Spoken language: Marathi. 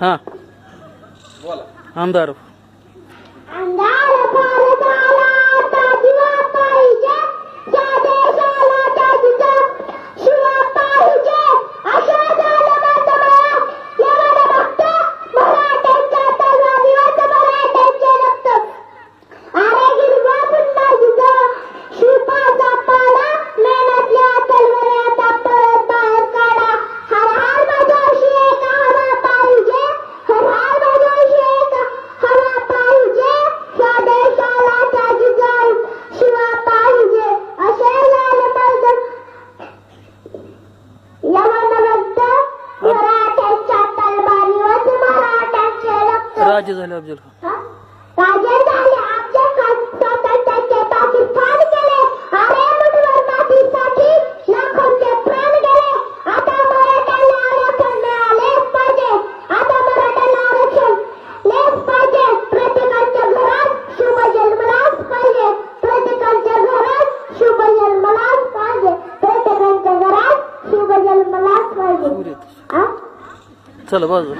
हां. बोला. आमदार. जन्मलाच पाहिजे. सूर्य हा? चला बाजू